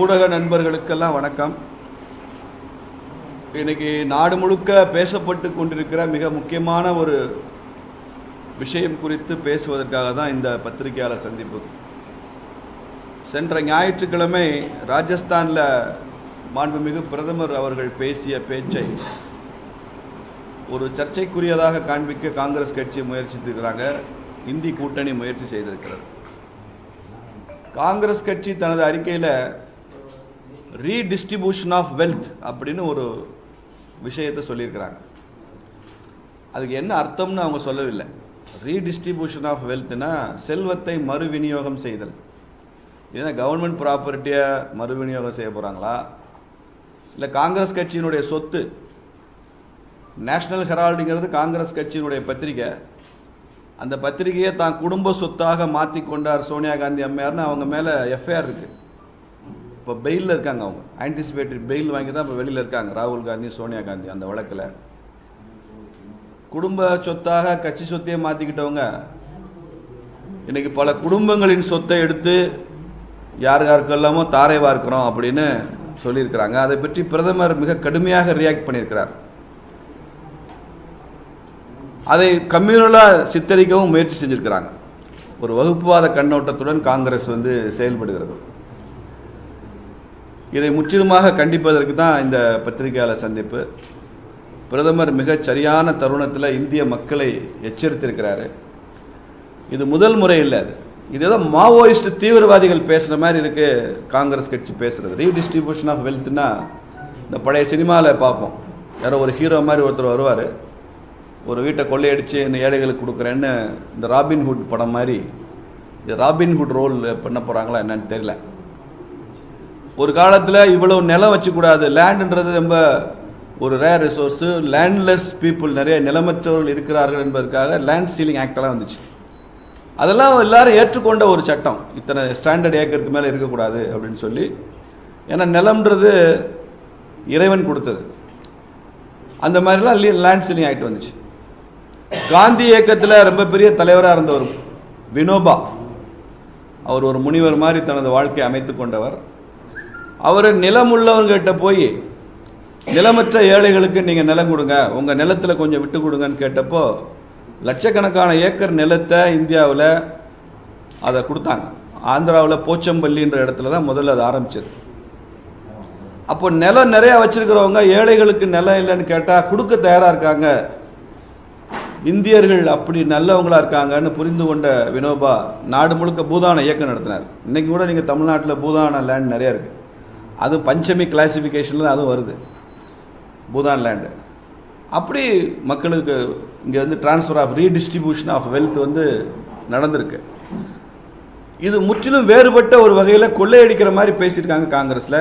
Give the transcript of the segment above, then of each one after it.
ஊடக நண்பர்களுக்கெல்லாம் வணக்கம். இன்னைக்கு நாடு முழுக்க பேசப்பட்டு கொண்டிருக்கிற மிக முக்கியமான ஒரு விஷயம் குறித்து பேசுவதற்காக தான் இந்த பத்திரிகையாளர் சந்திப்பு. சென்ற ஞாயிற்றுக்கிழமை ராஜஸ்தானில் மாண்புமிகு பிரதமர் அவர்கள் பேசிய பேச்சை ஒரு சர்ச்சைக்குரியதாக காண்பிக்க காங்கிரஸ் கட்சி முயற்சித்திருக்கிறாங்க. இந்தி கூட்டணி முயற்சி செய்திருக்கிறது. காங்கிரஸ் கட்சி தனது அறிக்கையில் ரீடிஸ்ட்ரிபியூஷன் ஆஃப் வெல்த் அப்படின்னு ஒரு விஷயத்தை சொல்லியிருக்கிறாங்க. அதுக்கு என்ன அர்த்தம்னு அவங்க சொல்லவில்லை. ரீடிஸ்ட்ரிபியூஷன் ஆஃப் வெல்த்னா செல்வத்தை மறு விநியோகம் செய்தல். ஏன்னா கவர்மெண்ட் ப்ராப்பர்ட்டியை மறு விநியோகம் செய்ய போகிறாங்களா இல்லை காங்கிரஸ் கட்சியினுடைய சொத்து நேஷனல் ஹெரால்டுங்கிறது காங்கிரஸ் கட்சியினுடைய பத்திரிகை அந்த பத்திரிகையை தான் குடும்ப சொத்தாக மாற்றி கொண்டார் சோனியா காந்தி அம்மையார்னு அவங்க மேலே எஃப்ஐஆர் இருக்குது இப்போ பெயிலில் இருக்காங்க அவங்க. ஆன்டிசிபேட்டரி பெயில் வாங்கி தான் இப்போ வெளியில் இருக்காங்க. ராகுல் காந்தி சோனியா காந்தி அந்த வழக்கில். குடும்ப சொத்தாக கட்சி சொத்தையே மாற்றிக்கிட்டவங்க இன்னைக்கு பல குடும்பங்களின் சொத்தை எடுத்து யார் யாருக்கெல்லாமோ தாரை வார்க்கிறோம் அப்படின்னு சொல்லியிருக்கிறாங்க. அதை பற்றி பிரதமர் மிக கடுமையாக ரியாக்ட் பண்ணியிருக்கிறார். அதை கம்யூனலாக சித்தரிக்கவும் முயற்சி செஞ்சிருக்கிறாங்க. ஒரு வகுப்புவாத கண்ணோட்டத்துடன் காங்கிரஸ் வந்து செயல்படுகிறது. இதை முற்றிலுமாக கண்டிப்பதற்கு தான் இந்த பத்திரிகையாளர் சந்திப்பு. பிரதமர் மிகச் சரியான தருணத்தில் இந்திய மக்களை எச்சரித்திருக்கிறாரு. இது முதல் முறை இல்லை அது. இது ஏதோ மாவோயிஸ்ட் தீவிரவாதிகள் பேசுகிற மாதிரி இருக்கு காங்கிரஸ் கட்சி பேசுறது. ரீடிஸ்ட்ரிபியூஷன் ஆஃப் வெல்த்னா இந்த பழைய சினிமாவில் பார்ப்போம். யாரோ ஒரு ஹீரோ மாதிரி ஒருத்தர் வருவார். ஒரு வீட்டை கொள்ளையடிச்சு இந்த ஏழைகளுக்கு கொடுக்குறேன்னு இந்த ராபின்ஹுட் படம் மாதிரி இந்த ராபின்ஹுட் ரோல் பண்ண போகிறாங்களா என்னன்னு தெரியல. ஒரு காலத்தில் இவ்வளவு நிலம் வச்சுக்கூடாது. லேண்டுன்றது ரொம்ப ஒரு ரேர் ரிசோர்ஸு லேண்ட்லெஸ் பீப்புள் நிறைய நிலமற்றவர்கள் இருக்கிறார்கள் என்பதற்காக லேண்ட் சீலிங் ஆக்டெல்லாம் வந்துச்சு. அதெல்லாம் எல்லாரும் ஏற்றுக்கொண்ட ஒரு சட்டம். இத்தனை ஸ்டாண்டர்ட் ஏக்கருக்கு மேலே இருக்கக்கூடாது அப்படின்னு சொல்லி. ஏன்னா நிலம்ன்றது இறைவன் கொடுத்தது. அந்த மாதிரிலாம் லேண்ட் சீலிங் ஆகிட்டு வந்துச்சு. காந்தி இயக்கத்தில் ரொம்ப பெரிய தலைவராக இருந்தவர் வினோபா. அவர் ஒரு முனிவர் மாதிரி தனது வாழ்க்கையை அமைத்து கொண்டவர். அவர் நிலம் உள்ளவங்கிட்ட போய் நிலமற்ற ஏழைகளுக்கு நீங்கள் நிலம் கொடுங்க உங்கள் நிலத்தில் கொஞ்சம் விட்டு கொடுங்கன்னு கேட்டப்போ லட்சக்கணக்கான ஏக்கர் நிலத்தை இந்தியாவில் அதை கொடுத்தாங்க. ஆந்திராவில் போச்சம்பள்ளின்ற இடத்துல தான் முதல்ல அது ஆரம்பிச்சது. அப்போ நிலம் நிறையா வச்சிருக்கிறவங்க ஏழைகளுக்கு நிலம் இல்லைன்னு கேட்டால் கொடுக்க தயாராக இருக்காங்க. இந்தியர்கள் அப்படி நல்லவங்களா இருக்காங்கன்னு புரிந்து கொண்ட வினோபா நாடு முழுக்க பூதான இயக்கம் நடத்தினார். இன்றைக்கி கூட நீங்கள் தமிழ்நாட்டில் பூதான லேண்ட் நிறையா இருக்குது அது பஞ்சமி கிளாசிஃபிகேஷனில் தான் அதுவும் வருது. பூதான் லேண்டு அப்படி மக்களுக்கு இங்கே வந்து transfer of redistribution of wealth வந்து நடந்திருக்கு. இது முற்றிலும் வேறுபட்ட ஒரு வகையில் கொள்ளையடிக்கிற மாதிரி பேசியிருக்காங்க காங்கிரஸில்.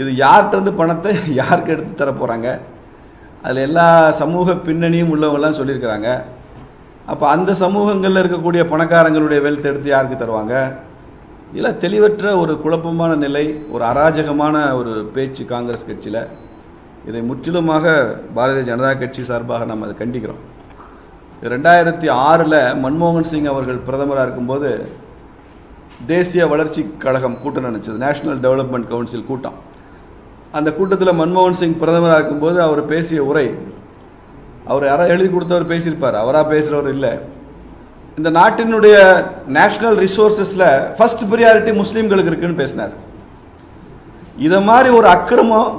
இது யார்கிட்டருந்து பணத்தை யாருக்கு எடுத்து தர போகிறாங்க அதில் எல்லா சமூக பின்னணியும் உள்ளவங்கலாம் சொல்லியிருக்கிறாங்க. அப்போ அந்த சமூகங்களில் இருக்கக்கூடிய பணக்காரங்களுடைய வெல்த் எடுத்து யாருக்கு தருவாங்க? இல்லை தெளிவற்ற ஒரு குழப்பமான நிலை ஒரு அராஜகமான ஒரு பேச்சு காங்கிரஸ் கட்சியில். இதை முற்றிலுமாக பாரதிய ஜனதா கட்சி சார்பாக நம்ம அதை கண்டிக்கிறோம். ரெண்டாயிரத்தி ஆறில் மன்மோகன் சிங் அவர்கள் பிரதமராக இருக்கும்போது தேசிய வளர்ச்சி கழகம் கூட்டம் நினச்சது நேஷனல் டெவலப்மெண்ட் கவுன்சில் கூட்டம். அந்த கூட்டத்தில் மன்மோகன் சிங் பிரதமராக இருக்கும்போது அவர் பேசிய உரை அவர் யாராவது எழுதி கொடுத்தவர் பேசியிருப்பார் அவராக பேசுகிறவர் இல்லை. இந்த நாட்டினுடைய நேஷனல் ரிசோர்ஸஸில் ஃபர்ஸ்ட் ப்ரியாரிட்டி முஸ்லீம்களுக்கு இருக்குன்னு பேசினார். இதை மாதிரி ஒரு அக்கிரமம்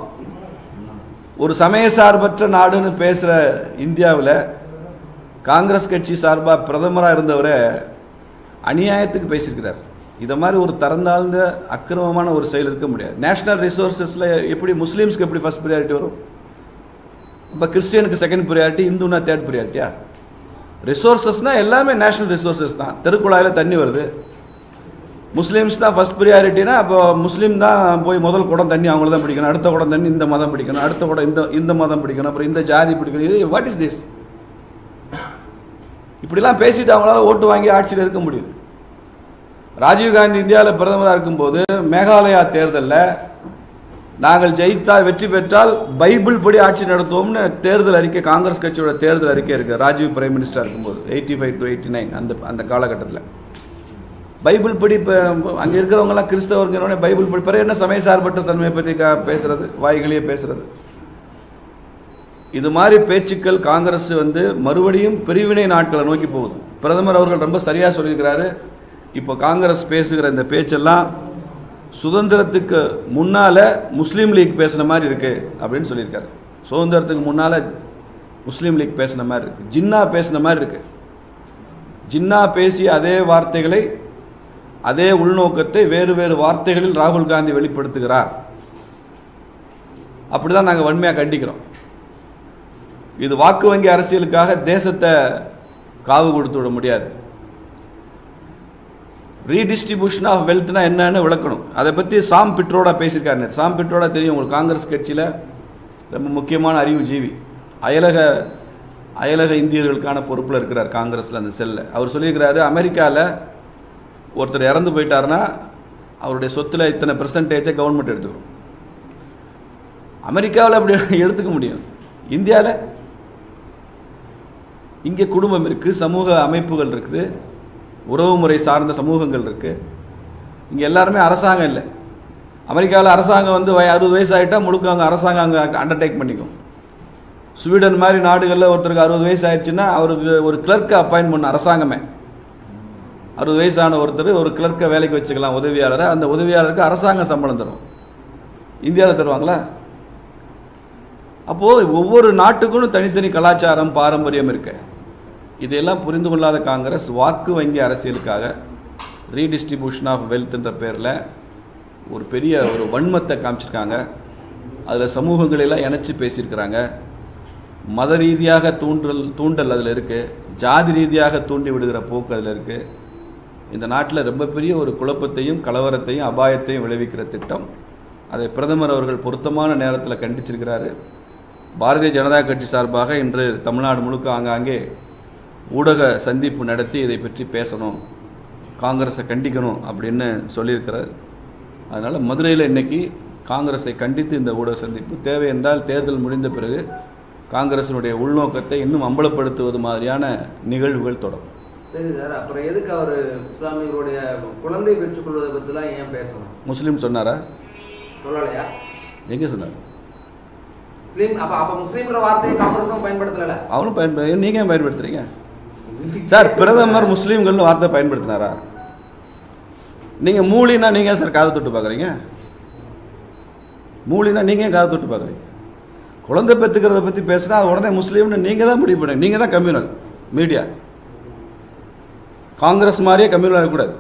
ஒரு சமய சார்பற்ற நாடுன்னு பேசுகிற இந்தியாவில் காங்கிரஸ் கட்சி சார்பாக பிரதமராக இருந்தவரை அநியாயத்துக்கு பேசியிருக்கிறார். இதை மாதிரி ஒரு திறந்தாழ்ந்த அக்கிரமமான ஒரு செயல் இருக்க முடியாது. நேஷனல் ரிசோர்ஸஸில் எப்படி முஸ்லீம்ஸ்க்கு எப்படி ஃபர்ஸ்ட் ப்ரியாரிட்டி வரும்? இப்போ கிறிஸ்டியனுக்கு செகண்ட் ப்ரியாரிட்டி இந்துனா தேர்ட் ப்ரியாரிட்டியா ரிசோர்ஸஸ்னால் எல்லாமே நேஷனல் ரிசோர்ஸஸ் தான். தெருக்குழாயில் தண்ணி வருது. முஸ்லீம்ஸ் தான் ஃபர்ஸ்ட் ப்ரியாரிட்டினா அப்போ முஸ்லீம் தான் போய் முதல் குடம் தண்ணி அவங்கள தான் பிடிக்கணும். அடுத்த குடம் தண்ணி இந்த மதம் பிடிக்கணும். அடுத்த குடம் இந்த இந்த மதம் பிடிக்கணும். அப்புறம் இந்த ஜாதி பிடிக்கணும். இது வாட் இஸ் திஸ் இப்படிலாம் பேசிட்டு அவங்களால ஓட்டு வாங்கி ஆட்சியில் இருக்க முடியுது. ராஜீவ்காந்தி இந்தியாவில் பிரதமராக இருக்கும்போது மேகாலயா தேர்தலில் நாங்கள் ஜெயித்தால் வெற்றி பெற்றால் பைபிள் படி ஆட்சி நடத்துவோம்னு தேர்தல் அறிக்கை காங்கிரஸ் கட்சியோட தேர்தல் அறிக்கை இருக்கு. ராஜீவ் பிரைம் மினிஸ்டர் இருக்கும்போது eighty five to eighty nine அந்த அந்த காலகட்டத்தில். பைபிள் படி இப்போ அங்கே இருக்கிறவங்கலாம் கிறிஸ்தவங்கிறவனே பைபிள் படி பிறகு என்ன சமய சார்பற்ற தன்மையை பற்றி கா பேசுறது? வாய்களையே பேசுறது. இது மாதிரி பேச்சுக்கள் காங்கிரஸ் வந்து மறுபடியும் பிரிவினை நாட்களை நோக்கி போகுது. பிரதமர் அவர்கள் ரொம்ப சரியாக சொல்லியிருக்கிறாரு. இப்போ காங்கிரஸ் பேசுகிற இந்த பேச்செல்லாம் சுதந்திரத்துக்கு முன்னால் முஸ்லீம் லீக் பேசுன மாதிரி இருக்கு அப்படின்னு சொல்லியிருக்காரு. சுதந்திரத்துக்கு முன்னால் முஸ்லீம் லீக் பேசின மாதிரி இருக்கு. ஜின்னா பேசின மாதிரி இருக்கு. ஜின்னா பேசிய அதே வார்த்தைகளை அதே உள்நோக்கத்தை வேறு வேறு வார்த்தைகளில் ராகுல் காந்தி வெளிப்படுத்துகிறார். அப்படிதான் நாங்கள் வன்மையாக கண்டிக்கிறோம். இது வாக்கு வங்கி அரசியலுக்காக தேசத்தை காவு கொடுத்து விட முடியாது. ரீடிஸ்ட்ரிபியூஷன் ஆஃப் வெல்த்னா என்னன்னு விளக்கணும். அதை பற்றி சாம் பிட்ரோடா பேசியிருக்காரு. சாம் பிட்ரோடா தெரியும் உங்களுக்கு காங்கிரஸ் கட்சியில் ரொம்ப முக்கியமான அறிவு ஜீவி. அயலக அயலக இந்தியர்களுக்கான பொறுப்பில் இருக்கிறார் காங்கிரஸில் அந்த செல்ல. அவர் சொல்லியிருக்கிறாரு அமெரிக்காவில் ஒருத்தர் இறந்து போயிட்டாருன்னா அவருடைய சொத்தில் இத்தனை பெர்சன்டேஜை கவர்மெண்ட் எடுத்துக்கணும் அமெரிக்காவில் அப்படி எடுத்துக்க முடியும். இந்தியாவில் இங்கே குடும்பம் இருக்குது சமூக அமைப்புகள் இருக்குது. உறவுமுறை சார்ந்த சமூகங்கள் இருக்குது இங்கே எல்லாருமே அரசாங்கம் இல்லை. அமெரிக்காவில் அரசாங்கம் வந்து வய அறுபது வயசு ஆகிட்டால் முழுக்க அவங்க அரசாங்கம் அங்கே அண்டர்டேக் பண்ணிக்கும். ஸ்வீடன் மாதிரி நாடுகளில் ஒருத்தருக்கு அறுபது வயசு ஆயிடுச்சுன்னா அவருக்கு ஒரு கிளர்க்கை அப்பாயின்ட் பண்ண அரசாங்கமே. அறுபது வயசான ஒருத்தர் ஒரு கிளர்க்கை வேலைக்கு வச்சுக்கலாம் உதவியாளரை. அந்த உதவியாளருக்கு அரசாங்கம் சம்பளம் தரும். இந்தியாவில் தருவாங்களா? அப்போது ஒவ்வொரு நாட்டுக்கும் தனித்தனி கலாச்சாரம் பாரம்பரியம் இருக்குது இதையெல்லாம் புரிந்து கொள்ளாத காங்கிரஸ் வாக்கு வங்கி அரசியலுக்காக ரீடிஸ்ட்ரிபியூஷன் ஆஃப் வெல்த்ன்ற பேரில் ஒரு பெரிய ஒரு வன்மத்தை காமிச்சிருக்காங்க. அதில் சமூகங்களெல்லாம் இணைச்சி பேசியிருக்கிறாங்க. மத ரீதியாக தூண்டல் தூண்டல் அதில் இருக்குது ஜாதி ரீதியாக தூண்டி விடுகிற போக்கு அதில் இருக்குது இந்த நாட்டில் ரொம்ப பெரிய ஒரு குழப்பத்தையும் கலவரத்தையும் அபாயத்தையும் விளைவிக்கிற திட்டம். அதை பிரதமர் அவர்கள் பொருத்தமான நேரத்தில் கண்டிச்சிருக்கிறாரு. பாரதிய ஜனதா கட்சி சார்பாக இன்று தமிழ்நாடு முழுக்க ஆங்காங்கே ஊடக சந்திப்பு நடத்தி இதை பற்றி பேசணும் காங்கிரஸை கண்டிக்கணும் அப்படின்னு சொல்லியிருக்கிறார். அதனால் மதுரையில் இன்னைக்கு காங்கிரஸை கண்டித்து இந்த ஊடக சந்திப்பு தேவை என்றால் தேர்தல் முடிந்த பிறகு காங்கிரசினுடைய உள்நோக்கத்தை இன்னும் அம்பலப்படுத்துவது மாதிரியான நிகழ்வுகள் தொடரும். சரி சார் அப்புறம் எதுக்கு அவர் இஸ்லாமியர்களுடைய குழந்தை பெற்றுக்கொள்வதை பற்றிலாம் ஏன் பேசணும்? முஸ்லீம் சொன்னாரா? சொல்லலையா? எங்கே சொன்னார்? முஸ்லீம் அப்ப அப்ப முஸ்லீம்ன்ற வார்த்தையை காங்கிரஸும் பயன்படுத்தல அவனும் பயன்படு நீங்கள் ஏன் பயன்படுத்துறீங்க? சார் பிரதமர் முஸ்லீம்கள்னு வார்த்தை பயன்படுத்தினாரா? நீங்கள் மூலினா நீங்கள் சார் காதை தொட்டு பார்க்குறீங்க மூலினா நீங்கள் காதை தொட்டு பார்க்குறீங்க குழந்தை பெற்றுக்கிறத பற்றி பேசுனா அது உடனே முஸ்லீம்னு நீங்கள் தான் முடிவு பண்ணுங்க. நீங்கள் தான் கம்யூனல் மீடியா காங்கிரஸ் மாதிரியே கம்யூனல் இருக்கக்கூடாது.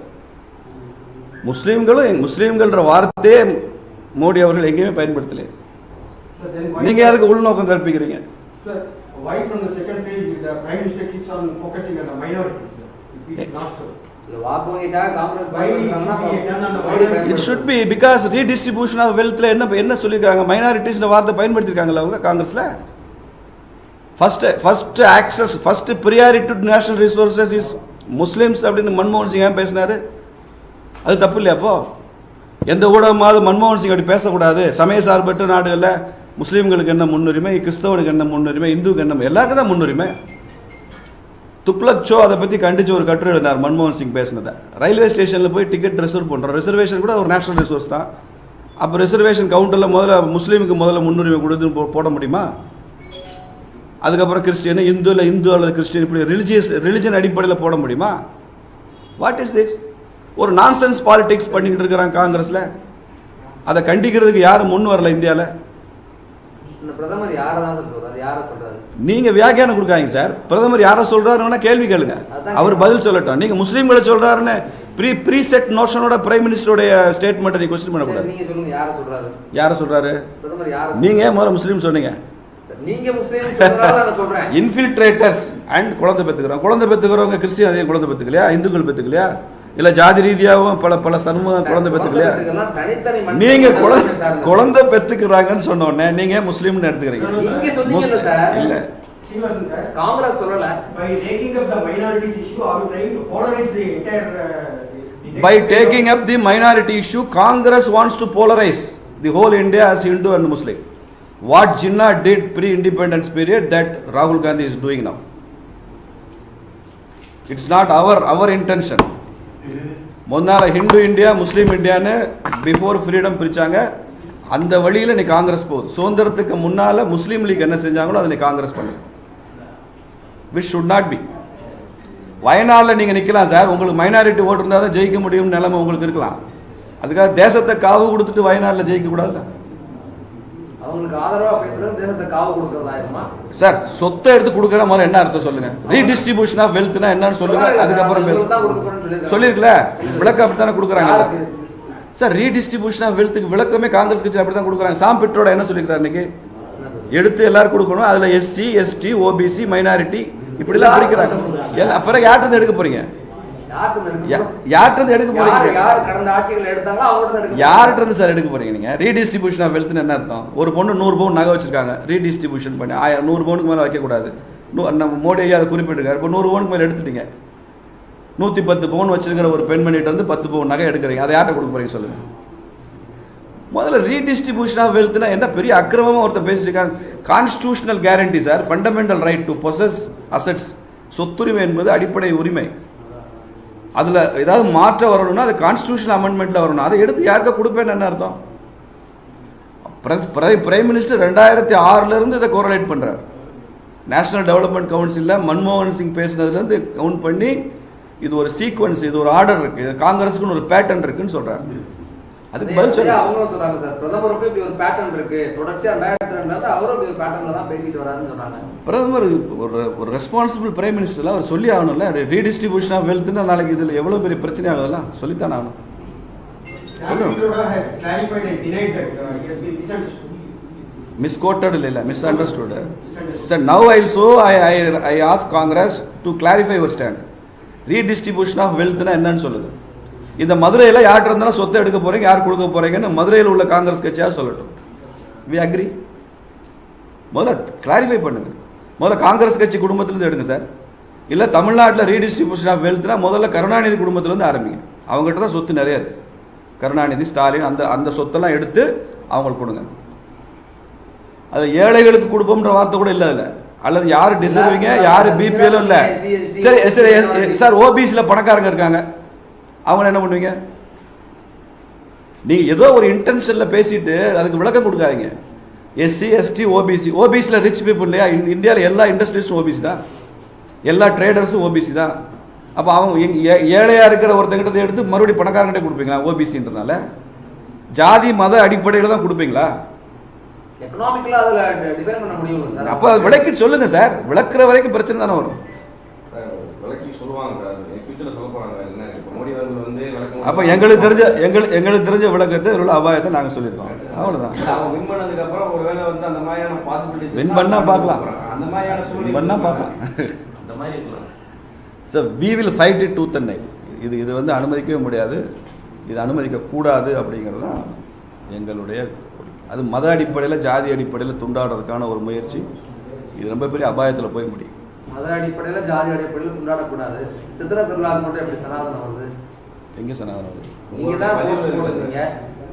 முஸ்லீம்களும் முஸ்லீம்கள்ன்ற வார்த்தையே மோடி அவர்கள் எங்கேயுமே why- நீங்கள் அதுக்கு உள்நோக்கம் கற்பிக்கிறீங்க? Why from the second page, the Prime Minister keeps on focusing on the minorities, sir? It is not so. It should be because redistribution of வெல்த்ல என்ன என்ன சொல்லியிருக்காங்க மைனாரிட்டிஸ்ன்ற வார்த்தை பயன்படுத்தியிருக்காங்களா அவங்க காங்கிரஸ்ல? First first access first priority to national resources is Muslims அப்படின்னு மன்மோகன் சிங் ஏன் பேசினாரு? அது தப்பு இல்லையா அப்போ? எந்த ஊடகமாவது மன்மோகன் சிங் அப்படி பேசக்கூடாது. சமய சார்பற்ற நாடுகளில் முஸ்லீம்களுக்கு என்ன முன்னுரிமை கிறிஸ்தவனுக்கு என்ன முன்னுரிமை இந்துவுக்கு என்ன எல்லாருக்கும் தான் முன்னுரிமை. துக்ளக் ஷோ அதை பற்றி கண்டிச்சு ஒரு கட்டுரை எழுதினார் மன்மோகன் சிங் பேசினதை. ரயில்வே ஸ்டேஷனில் போய் டிக்கெட் ரிசர்வ் பண்ணுறோம் ரிசர்வேஷன் கூட ஒரு நேஷனல் ரிசோர்ஸ் தான். அப்போ ரிசர்வேஷன் கவுண்டரில் முதல்ல முஸ்லீமுக்கு முதல்ல முன்னுரிமை கொடுத்து போட முடியுமா? அதுக்கப்புறம் கிறிஸ்டியன் இந்து இல்லை இந்து அல்லது கிறிஸ்டியன் இப்படி ரிலிஜியஸ் ரிலிஜன் அடிப்படையில் போட முடியுமா? வாட் இஸ் திஸ் ஒரு நான்சென்ஸ் பாலிடிக்ஸ் பண்ணிக்கிட்டு இருக்கிறாங்க காங்கிரஸில். அதை கண்டிக்கிறதுக்கு யாரும் முன் வரல இந்தியாவில் இந்த பிரதமர் யாரை தான் சார் சொல்றாரு யாரை சொல்றாரு நீங்க வியாக்கியானம் கொடுக்காதீங்க சார். பிரதமர் யாரை சொல்றாருன்னா கேள்வி கேளுங்க. அவர். பதில் சொல்லட்டும். நீங்க முஸ்லீம்களை சொல்றாருன்னு ப்ரீ ப்ரீ செட் நோஷனோட பிரைம் மினிஸ்டருடைய ஸ்டேட்மெண்ட்டை நீ கொஸ்டின் பண்ணக்கூடாது. யாரை சொல்றாரு? நீங்க முதல்ல முஸ்லீம் சொன்னீங்க. இன்ஃபில்ட்ரேட்டர்ஸ் அண்ட் குழந்தை பெற்றுக்கிறோம் குழந்தை பெற்றுக்கிறவங்க கிறிஸ்டியன் அதே குழந்தை பெற்றுக்கலையா இந்துக்கள் பெற்றுக்கலையா இல்ல ஜாதி ரீதியாகவும் பல பல சமூகம் குழந்தை பெற்றுக்கலையா குழந்தைகளுக்கெல்லாம் தனித்தனி மனுஷன் நீங்க குழந்தை. குழந்தை பெற்றுக்கிறாங்கன்னு சொன்ன உடனே நீங்க முஸ்லீம்னு எடுத்துக்கிறீங்க முஸ்லீம். இல்ல காங்கிரஸ் சொல்லல uh, the- By taking up the minority issue, Congress wants to polarize the whole India as Hindu and Muslim. What Jinnah did pre-independence period, that Rahul Gandhi is doing now. It's not our our intention. முன்னால் Hindu India முஸ்லீம் இந்தியான்னு before freedom பிரித்தாங்க அந்த வழியில் இன்னைக்கு காங்கிரஸ் போகுது. சுதந்திரத்துக்கு முன்னால் முஸ்லீம் league என்ன செஞ்சாங்களோ அதை காங்கிரஸ் பண்ணுது. விஷ் ஷுட் நாட் பி வயநாட்டில் நீங்கள் நிற்கலாம் சார். உங்களுக்கு மைனாரிட்டி ஓட்டு இருந்தால் தான் ஜெயிக்க முடியும் நிலைமை உங்களுக்கு இருக்கலாம். அதுக்காக தேசத்தை காவு கொடுத்துட்டு வயநாட்டில் ஜெயிக்க கூடாதுல்ல அவங்களுக்கு ஆதரவா பேசுறது தேசத்தை காவு கொடுக்கறதாயிருமா சார் சொத்தை எடுத்து கொடுக்குற மாதிரி என்ன அர்த்தம் சொல்லுங்க? ரீடிஸ்ட்ரிபியூஷன் ஆஃப் வெல்த்னா என்னன்னு சொல்லுங்க அதுக்கப்புறம் சொல்லியிருக்காங்க. சொல்லியிருக்கல? விளக்கம் அப்படி தானே கொடுக்குறாங்க? சார் ரீடிஸ்ட்ரிபியூஷன் ஆஃப் வெல்த்துக்கு விளக்கமே காங்கிரஸ் கட்சி அப்படி தான் கொடுக்குறாங்க. சாம் பிட்ரோட என்ன சொல்லியிருக்காரு இன்னைக்கு? எடுத்து எல்லாரும் கொடுக்கணும். அதில் எஸ்சி எஸ்டி ஓபிசி மைனாரிட்டி இப்படிலாம் பிரிக்கிறாங்க. அப்புறம் யார்கிட்ட எடுக்க போறீங்க? யார்கிட்ட எடுக்க போறீங்க? யார் கடந்த ஆட்சிகள் எடுத்தாங்களோ அவங்கள்ட்ட தான் எடுக்க யார்கிட்ட இருந்து சார் எடுக்க போறீங்க நீங்க? ரீடிஸ்ட்ரிபியூஷன் ஆஃப் வெல்த்னு என்ன அர்த்தம்? ஒரு பொண்ணு நூறு பவுன் நகை வச்சிருக்காங்க. ரீடிஸ்ட்ரிபியூஷன் பண்ணி ஆயிரம் நூறு பவுனுக்கு மேலே வைக்கக்கூடாது. நம்ம மோடி ஐயா அதை குறிப்பிட்டிருக்காரு. இப்போ நூறு பவுனுக்கு மேலே எடுத்துட்டீங்க. நூற்றி பத்து பவுன் வச்சிருக்கிற ஒரு பெண்மணிகிட்ட இருந்து பத்து பவுன் நகை எடுக்கிறீங்க. அதை யார்கிட்ட கொடுக்க போறீங்க சொல்லுங்க. முதல்ல ரீடிஸ்ட்ரிபியூஷன் ஆஃப் வெல்த்னா என்ன? பெரிய அக்கிரமமாக ஒருத்தர் பேசியிருக்காங்க constitutional guarantee sir fundamental right to possess assets சொத்துரிமை என்பது அடிப்படை உரிமை. அதில் ஏதாவது மாற்றம் வரணும்னா அது கான்ஸ்டியூஷன் அமெண்ட்மெண்ட்டில் வரணும். அதை எடுத்து யாருக்கா கொடுப்பேன்னு என்ன அர்த்தம்? பிரைம் மினிஸ்டர் ரெண்டாயிரத்தி ஆறுலேருந்து இதை கோரலேட் பண்ணுறார் நேஷனல் டெவலப்மெண்ட் கவுன்சிலில் மன்மோகன் சிங் பேசினதுலேருந்து கவுண்ட் பண்ணி இது ஒரு சீக்வன்ஸ் இது ஒரு ஆர்டர் இருக்குது இது காங்கிரஸுக்குன்னு ஒரு பேட்டர்ன் இருக்குன்னு சொல்கிறார் அதுக்கு பதில் சொல்ல. அவங்களும் சொல்றாங்க சார். பிரதமருக்கு இப்படி ஒரு பேட்டர்ன் இருக்கு. தொடர்ச்சியா ரெண்டாயிரத்தி ரெண்டுல அவரும் இப்படி ஒரு தான் பேசிட்டு வராருன்னு சொல்றாங்க பிரதமர் ஒரு ஒரு ரெஸ்பான்சிபிள் பிரைம் மினிஸ்டர்ல அவர் சொல்லி ஆகணும்ல. ரீடிஸ்ட்ரிபியூஷன் ஆஃப் வெல்த்னா நாளைக்கு இதில் எவ்வளோ பெரிய பிரச்சனை ஆகுதுல்ல சொல்லித்தானே ஆகணும். மிஸ்கோட்டட் இல்லை இல்லை misunderstood sir now I so I I I ask Congress to clarify your stand redistribution of வெல்த்னா என்னன்னு சொல்லுது இந்த மதுரையில் யார்கிட்ட இருந்தாலும் சொத்தை எடுக்க போகிறீங்க யார் கொடுக்க போகிறீங்கன்னு மதுரையில் உள்ள காங்கிரஸ் கட்சியாக சொல்லட்டும் வி அக்ரி முதல்ல கிளாரிஃபை பண்ணுங்க முதல்ல காங்கிரஸ் கட்சி குடும்பத்திலேருந்து எடுங்க சார் இல்லை தமிழ்நாட்டில் ரீடிஸ்ட்ரிபியூஷன் ஆஃப் வெல்த்னா முதல்ல கருணாநிதி குடும்பத்திலேருந்து ஆரம்பிங்க அவங்ககிட்ட தான் சொத்து நிறைய இருக்குது கருணாநிதி ஸ்டாலின் அந்த அந்த சொத்தெல்லாம் எடுத்து அவங்களுக்கு கொடுங்க அது ஏழைகளுக்கு கொடுப்போம்ன்ற வார்த்தை கூட இல்லை அதில் அல்லது யார் டிசர்விங்க யார் பிபிஎலும் இல்லை சரி சரி சார் ஓபிசியில் பணக்காரங்க இருக்காங்க அவங்க என்ன பண்ணுவீங்க? நீங்க ஏதோ ஒரு இன்டென்ஷனில் பேசிட்டு அதுக்கு விளக்கம் கொடுக்காதீங்க. எஸ்சி எஸ்டி ஓபிசி ஓபிசியில் ரிச் பீப்புள் இல்லையா? இந்தியாவில் எல்லா இண்டஸ்ட்ரீஸும் ஓபிசி தான். எல்லா ட்ரேடர்ஸும் ஓபிசி தான். அப்போ அவங்க எங்க- ஏ- ஏழையா இருக்கிற ஒருத்தங்கிட்ட எடுத்து மறுபடியும் பணக்காரங்கிட்ட கொடுப்பீங்களா ஓபிசின்றனால ஜாதி மத அடிப்படையில் தான் கொடுப்பீங்களா? எக்கனாமிக்கலா அதுல டிபெண்ட் பண்ண முடியும் சார். அப்போ அது விளக்கி சொல்லுங்க சார். விளக்குற வரைக்கும் பிரச்சனை தானே வரும். சார் விளக்கி சொல்லுவாங்க வந்து அப்போ எங்களுக்கு தெரிஞ்ச எங்களுக்கு எங்களுக்கு தெரிஞ்ச விளக்கத்தை இதில் உள்ள அபாயத்தை நாங்கள் சொல்லியிருக்கோம். அவ்வளோதான் வின் பண்ணதுக்கு அப்புறம் ஒருவேளை வந்து அந்த மாதிரியான பாசிபிலிட்டிஸ் Win பண்ணா பார்க்கலாம். அந்த மாதிரியான சூழ்நிலை பண்ணா பார்க்கலாம். அந்த மாதிரி sir we will fight it tooth and இது இது வந்து அனுமதிக்கவே முடியாது. இது அனுமதிக்க கூடாது அப்படிங்கிறது தான் எங்களுடைய. அது மத அடிப்படையில் ஜாதி அடிப்படையில் துண்டாடுறதுக்கான ஒரு முயற்சி. இது ரொம்ப பெரிய அபாயத்தில் போய் முடியும். மத அடிப்படையில ஜாதி அடிப்படையில துண்டாடக்கூடாது. சித்திர திருவிழாவுக்கு மட்டும் எப்படி சனாதனம் வருது? எங்கே சனாதனம் தான் பதிவு போஸ்ட் இருக்கு. போட்டிருக்கீங்க?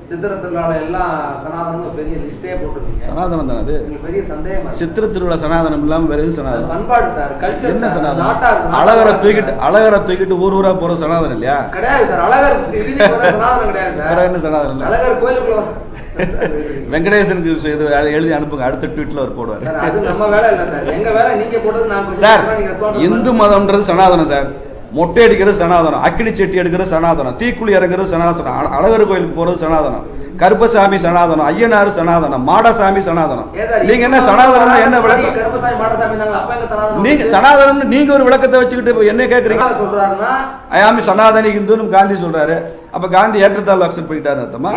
சித்திர திருவிழால எல்லாம் சனாதனம் ஒரு பெரிய லிஸ்டே போட்டிருக்கீங்க. சனாதனம் தானே அது? பெரிய சந்தேகம். சித்திர திருவிழா சனாதனம் இல்லாமல் வேறு எது அது சனாதனம் பண்பாடு சார் கல்ச்சர் என்ன சனாதனம்? நாட்டா அழகரை தூக்கிட்டு அழகரை தூக்கிட்டு ஊர் ஊரா போகிற சனாதனம் இல்லையா? கிடையாது சார் அழகர் இறுதி சொல்ற சனாதனம் கிடையாது வேற என்ன சனாதனம் இல்லை? அழகர் கோயிலுக்குள்ள வெங்கடேசனுக்கு இது எழுதி அனுப்புங்க. அடுத்த ட்வீட்டில் அவர் போடுவார். சார் இந்து. மதம்ன்றது சனாதனம் சார். மொட்டை அடிக்கிறது சனாதனம் அக்கினி செட்டி எடுக்கிறது சனாதனம் தீக்குழி இறங்குறது சனாதனம் அழகர் கோயிலுக்கு போறது சனாதனம் கருப்பசாமி சனாதனம் ஐயனார் சனாதனம் மாடசாமி சனாதனம். நீங்க என்ன இந்து சனாதனம்னு என்ன விளக்கம்? நாங்க சனாதனம் நீங்க ஒரு விளக்கத்தை வச்சுக்கிட்டு என்ன கேக்குறீங்க? ஐயாமி சனாதனி இந்துன்னு காந்தி சொல்றாரு. அப்ப காந்தி ஏற்றத்தாழ்வு அக்செப்ட் பண்ணிட்டாரு அர்த்தமா?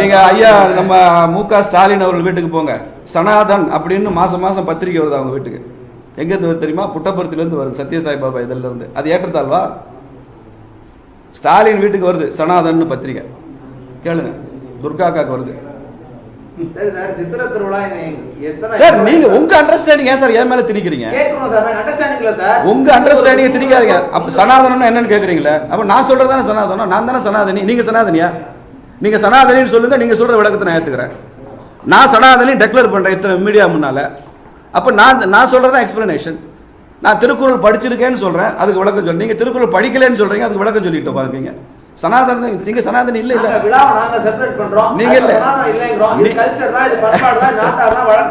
நீங்க ஐயா நம்ம மு ஸ்டாலின் அவர்கள் வீட்டுக்கு போங்க. சனாதன் அப்படின்னு மாசம் மாசம் பத்திரிக்கை வருது அவங்க வீட்டுக்கு. எங்க இருந்து வருது தெரியுமா? புட்டபர்த்தில இருந்து வருது சத்யசாய் பாபா இதுல இருந்து அது ஏற்றத்தாழ்வா? ஸ்டாலின் வீட்டுக்கு வருது சனாதன் பத்திரிக்கை கேளுங்க துர்காக்காக்கு வருது. சரி நீங்க உங்க அண்டர்ஸ்டாண்டிங் ஏன் சார் என் மேல திணிக்கிறீங்க? உங்க அண்டர்ஸ்டாண்டிங் திணிக்காதீங்க. அப்ப சனாதனம்னா என்னன்னு கேக்குறீங்களே? அப்ப நான் சொல்றது தானே சனாதனம்? நான் தானே சனாதனி? நீங்க சனாதனியா? நீங்க சனாதனின்னு சொல்லுங்க நீங்க சொல்ற விளக்கத்தை நான் ஏத்துக்கிறேன். நான் சனாதனி டெக்ளேர் பண்றேன் இத்தனை மீடியா முன்னால. அப்ப நான் நான் சொல்றதா எக்ஸ்பிளனேஷன் நான் திருக்குறள் படிச்சிருக்கேன்னு சொல்றேன் அதுக்கு விளக்கம் சொல்றேன் நீங்க திருக்குறள் படிக்கலைன்னு சொல்றீங்க அதுக்கு விளக்கம் சொல்லிட்டு பாருங்க சனாதன நீங்க சனாதன இல்ல இல்ல. நாங்க இல்ல.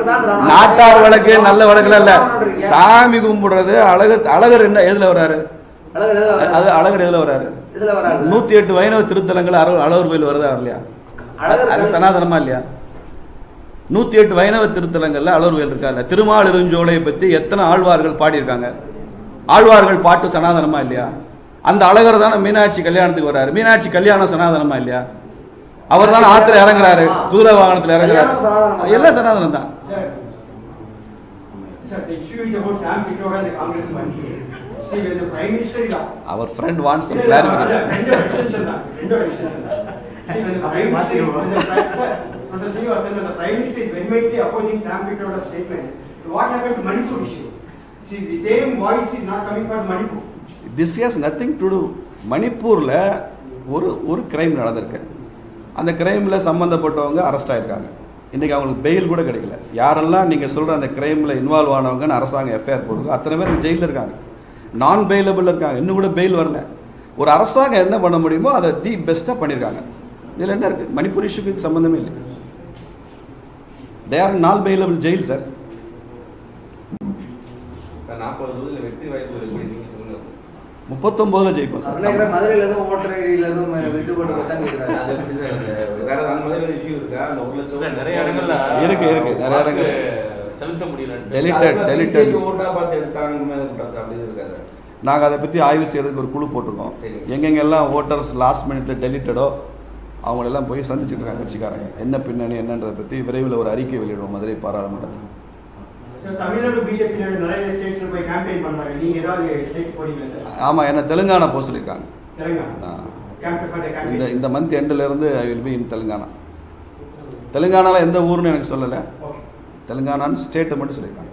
தான் தான். நாட்டார் தான் வழக்கு தான் நல்ல வழக்குல இல்ல. சாமி கும்பிடுறது அழகர் அழகர் என்ன எதுல வராரு? அழகு? அது அழகர் எதுல வராரு? நூத்தி எட்டு வைணவ திருத்தலங்கள் அழகு அழகர் கோயில் வருதா இல்லையா? அது. சனாதனமா இல்லையா? நூத்தி எட்டு வைணவ திருத்தலங்கள்ல அழகர் கோயில் இருக்கா இல்ல திருமாலிருஞ்சோலையை பத்தி எத்தனை ஆழ்வார்கள் பாடியிருக்காங்க? ஆழ்வார்கள் பாட்டு சனாதனமா இல்லையா? அந்த அழகர் தானே மீனாட்சி கல்யாணத்துக்கு வர்றாரு. மீனாட்சி கல்யாணம் சனாதனமா இல்லையா? அவர் தானே ஆத்துல இறங்குறாரு. குதிரை வாகனத்துல இறங்குறாரு? எல்லாம் சனாதனம் தான். அவர் friend wants some clarification when the Prime Minister, Mr. Srinivasan, when the Prime Minister is vehemently opposing Sam Pitroda's statement, what happened to Manipur issue? See, the same voice is not coming for Manipur. This has nothing to do. மணிப்பூரில் ஒரு ஒரு crime நடந்திருக்கு. அந்த கிரைமில் சம்மந்தப்பட்டவங்க arrest ஆகிருக்காங்க இன்றைக்கி அவங்களுக்கு fail கூட கிடைக்கல. யாரெல்லாம் நீங்கள் சொல்கிற அந்த கிரைமில் இன்வால்வ் ஆனவங்கன்னு அரசாங்கம் எஃப்ஐஆர் போடுங்க அத்தனை பேர் ஜெயிலில் இருக்காங்க. நான் பெயிலபிள் இருக்காங்க. இன்னும் கூட பெயில் வரல. ஒரு அரசாங்கம் என்ன பண்ண முடியுமோ அதை தி பெஸ்ட்டாக பண்ணியிருக்காங்க. இதில் என்ன இருக்குது மணிப்பூர் இஷ்யூக்கு சம்மந்தமே இல்லை. They are non bailable jail sir முப்பத்தொம்போதில் ஜெயிப்போம் சார் இருக்கா? இருக்கு, இருக்கு, நிறைய குற்றச்சாட்டு அப்படி இருக்காது நாங்கள் அதை பற்றி ஆய்வு செய்யறதுக்கு ஒரு குழு போட்டிருக்கோம். எங்கெங்கெல்லாம் ஓட்டர்ஸ் லாஸ்ட் மினிட்ல டெலிட்டடோ அவங்களெல்லாம் போய் சந்திச்சுட்டு இருக்காங்க கட்சிக்காரங்க. என்ன பின்னணி என்னன்றதை பற்றி விரைவில் ஒரு அறிக்கை வெளியிடுவோம் மதுரை பாராளுமன்றத்தில். ஆமாம் என்ன தெலுங்கானா போக சொல்லியிருக்காங்க இந்த இந்த month எண்டிலேருந்து I will be in Telangana. தெலுங்கானாவில் எந்த ஊர்னு எனக்கு சொல்லலை. தெலுங்கானான்னு ஸ்டேட்டை மட்டும் சொல்லியிருக்காங்க.